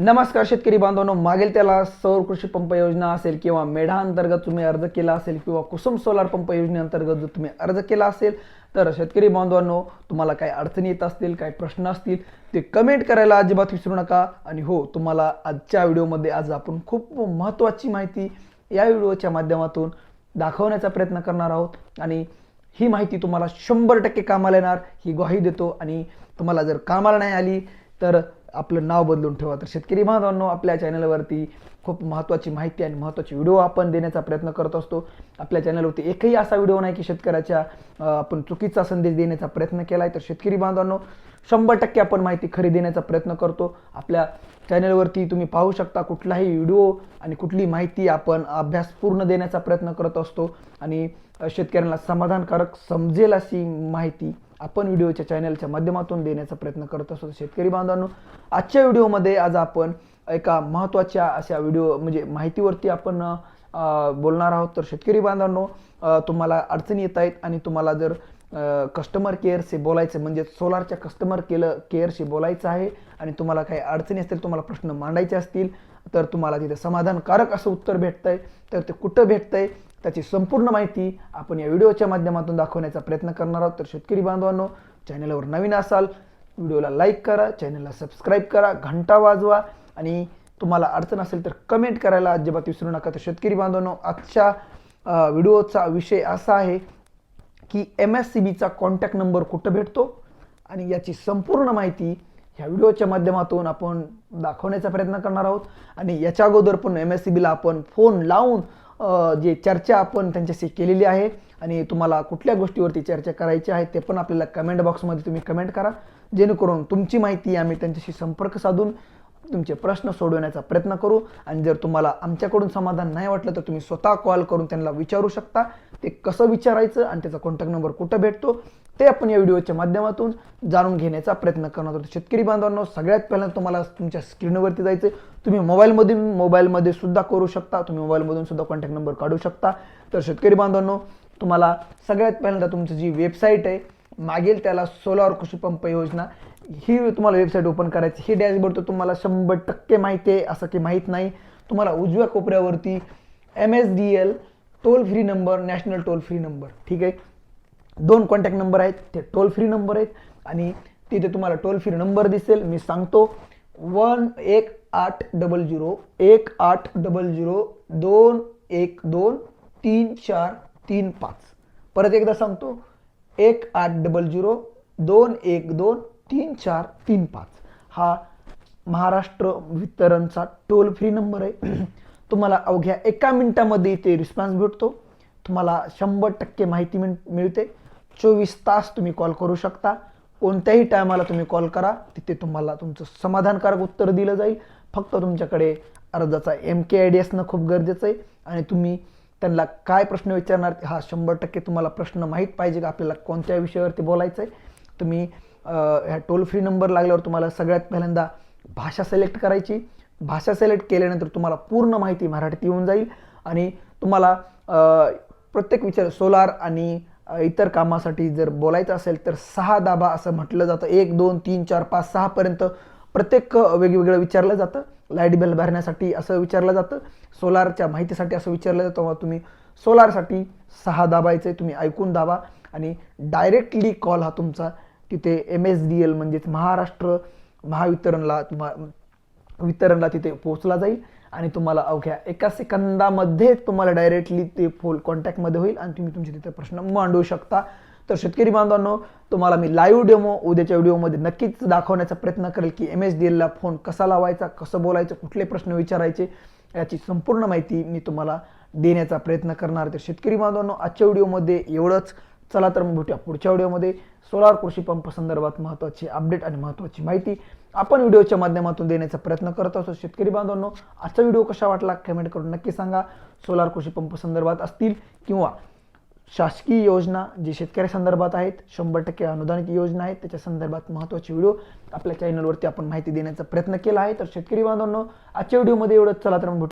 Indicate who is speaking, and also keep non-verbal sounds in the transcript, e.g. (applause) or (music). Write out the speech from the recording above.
Speaker 1: नमस्कार शेतकरी बांधवांनो मागील त्याला सौर कृषी पंप योजना असेल किंवा मेढा अंतर्गत तुम्ही अर्ज केला असेल किंवा कुसुम सोलार पंप योजनेअंतर्गत जर तुम्ही अर्ज केला असेल तर शेतकरी बांधवांनो तुम्हाला काही अडचणी येत असतील काही प्रश्न असतील ते कमेंट करायला अजिबात विसरू नका. आणि हो तुम्हाला आजच्या व्हिडिओमध्ये आज आपण खूप महत्त्वाची माहिती या व्हिडिओच्या माध्यमातून दाखवण्याचा प्रयत्न करणार आहोत. आणि ही माहिती तुम्हाला शंभर टक्के कामाला येणार ही ग्वाही देतो. आणि तुम्हाला जर कामाला नाही आली तर आपलं नाव बदलून ठेवा. तर शेतकरी बांधवांनो आपल्या चॅनलवरती खूप महत्त्वाची माहिती आणि महत्त्वाचे व्हिडिओ आपण देण्याचा प्रयत्न करत असतो. आपल्या चॅनलवरती एकही असा व्हिडिओ नाही की शेतकऱ्याच्या आपण चुकीचा संदेश देण्याचा प्रयत्न केला आहे तर शेतकरी बांधवांनो शंभर टक्के आपण माहिती खरी देण्याचा प्रयत्न करतो. आपल्या चॅनलवरती तुम्ही पाहू शकता कुठलाही व्हिडिओ आणि कुठली माहिती आपण अभ्यास पूर्ण देण्याचा प्रयत्न करत असतो. आणि शेतकऱ्यांना समाधानकारक समजेल अशी माहिती आपण व्हिडिओच्या चॅनलच्या माध्यमातून देण्याचा प्रयत्न करत असतो. शेतकरी बांधवांनो आजच्या व्हिडिओमध्ये आज आपण एका महत्त्वाच्या अशा व्हिडिओ म्हणजे माहितीवरती आपण बोलणार आहोत. तर शेतकरी बांधवांनो तुम्हाला अडचणी येत आहेत आणि तुम्हाला जर कस्टमर केअरशी बोलायचं म्हणजे सोलारच्या कस्टमर केलं केअरशी बोलायचं आहे आणि तुम्हाला काही अडचणी असतील तुम्हाला प्रश्न मांडायचे असतील तर तुम्हाला तिथे समाधानकारक असं उत्तर भेटतंय. तर ते कुठं भेटतंय? त्याची संपूर्ण माहिती आपण या व्हिडिओच्या माध्यमातून दाखवण्याचा प्रयत्न करणार आहोत. तर शेतकरी बांधवांनो चॅनलवर नवीन असाल व्हिडिओला लाईक करा चॅनलला सबस्क्राईब करा घंटा वाजवा आणि तुम्हाला अडचण असेल तर कमेंट करायला अजिबात विसरू नका. तर शेतकरी बांधवांनो आजच्या व्हिडिओचा विषय असा आहे की एम एस सी बीचा कॉन्टॅक्ट नंबर कुठं भेटतो आणि याची संपूर्ण माहिती ह्या व्हिडिओच्या माध्यमातून आपण दाखवण्याचा प्रयत्न करणार आहोत. आणि याच्या अगोदर पण एम एस सी बीला आपण फोन लावून जे चर्चा आपण त्यांच्याशी केलेली आहे आणि तुम्हाला कुठल्या गोष्टीवरती चर्चा करायची आहे ते पण आपल्याला कमेंट बॉक्समध्ये तुम्ही कमेंट करा. जेणेकरून तुमची माहिती आम्ही त्यांच्याशी संपर्क साधून तुमचे प्रश्न सोडवण्याचा प्रयत्न करू. आणि जर तुम्हाला आमच्याकडून समाधान नाही वाटलं तर तुम्ही स्वतः कॉल करून त्यांना विचारू शकता. ते कसं विचारायचं आणि त्याचा कॉन्टॅक्ट नंबर कुठं भेटतो? ते आपण या व्हिडिओच्या माध्यमातून जाणून घेण्याचा प्रयत्न करणार आहोत. शेतकरी बांधवांनो सगळ्यात पहिल्यांदा तुम्हाला तुमच्या स्क्रीनवरती जायचं तुम्ही मोबाईलमधून मोबाईलमध्ये सुद्धा करू शकता. तुम्ही मोबाईलमधून सुद्धा कॉन्टॅक्ट नंबर काढू शकता. तर शेतकरी बांधवांनो तुम्हाला सगळ्यात पहिल्यांदा तुमची जी वेबसाईट आहे मागील त्याला सोलार कृषी पंप योजना ही तुम्हाला वेबसाईट ओपन करायची. ही डॅशबोर्ड तर तुम्हाला शंभर टक्के माहिती आहे असं की माहीत नाही. तुम्हाला उजव्या कोपऱ्यावरती M S D L toll free number national toll free number ठीक आहे? दोन कॉन्टॅक्ट नंबर आहेत ते टोल फ्री नंबर आहेत आणि तिथे तुम्हाला टोल फ्री नंबर दिसेल. मी सांगतो वन एक आठ डबल झिरो एक आठ डबल झिरो दोन एक दोन तीन चार तीन पाच. परत एकदा सांगतो एक आठ डबल झिरो दोन एक दोन तीन चार तीन पाच. हा महाराष्ट्र वितरणचा टोल फ्री नंबर आहे. (clears throat) तुम्हाला अवघ्या एका मिनिटामध्ये इथे रिस्पॉन्स भेटतो. तुम्हाला शंभर टक्के माहिती मिळ मिळते. चोवीस तास तुम्ही कॉल करू शकता. कोणत्याही टायमाला तुम्ही कॉल करा तिथे तुम्हाला तुमचं समाधानकारक उत्तर दिलं जाईल. फक्त तुमच्याकडे अर्जाचा एम के आय डी असणं खूप गरजेचं आहे. आणि तुम्ही त्यांना काय प्रश्न विचारणार हा शंभर टक्के तुम्हाला प्रश्न माहीत पाहिजे का? आपल्याला कोणत्या विषयावरती बोलायचं आहे तुम्ही ह्या टोल फ्री नंबर लागल्यावर तुम्हाला सगळ्यात पहिल्यांदा भाषा सिलेक्ट करायची. भाषा सिलेक्ट केल्यानंतर तुम्हाला पूर्ण माहिती मराठीत येऊन जाईल. आणि तुम्हाला प्रत्येक विचार सोलार आणि इतर कामासाठी जर बोलायचं असेल तर सहा दाबा असं म्हटलं जातं. एक दोन तीन चार पाच सहापर्यंत प्रत्येक वेगवेगळं विचारलं जातं. लाइट बिल भरण्यासाठी असं विचारलं जातं. सोलारच्या माहितीसाठी असं विचारलं जातं. तेव्हा तुम्ही सोलारसाठी सहा दाबायचं आहे तुम्ही ऐकून दाबा. आणि डायरेक्टली कॉल हा तुमचा तिथे एम एस डी एल म्हणजेच महाराष्ट्र महावितरणला तुम्हा वितरणला तिथे पोहोचला जाईल. आणि तुम्हाला अवघ्या एका सेकंदामध्ये तुम्हाला डायरेक्टली ते फोन कॉन्टॅक्टमध्ये होईल आणि तुम्ही तुमचे तिथे प्रश्न मांडू शकता. तर शेतकरी बांधवांनो तुम्हाला मी लाईव्ह डेमो उद्याच्या व्हिडिओमध्ये नक्कीच दाखवण्याचा प्रयत्न करेल की एम एस डी एलला फोन कसा लावायचा कसं बोलायचं कुठले प्रश्न विचारायचे याची संपूर्ण माहिती मी तुम्हाला देण्याचा प्रयत्न करणार. तर शेतकरी बांधवांनो आजच्या व्हिडिओमध्ये एवढंच. चला तर मग भेटूया पुढच्या व्हिडिओमध्ये. सोलार कृषी पंप संदर्भात महत्त्वाची अपडेट आणि महत्त्वाची माहिती आपण व्हिडिओच्या माध्यमातून देण्याचा प्रयत्न करत असतो. शेतकरी बांधवांनो आजचा व्हिडिओ कसा वाटला कमेंट करून नक्की सांगा. सोलार कृषी पंप संदर्भात असतील किंवा शासकीय योजना जी शेतकऱ्या संदर्भात आहेत शंभर टक्के अनुदानित योजना आहेत त्याच्या संदर्भात महत्त्वाचे व्हिडिओ आपल्या चॅनलवरती आपण माहिती देण्याचा प्रयत्न केला आहे. तर शेतकरी बांधवांनो आजच्या व्हिडिओमध्ये एवढंच. चला तर मग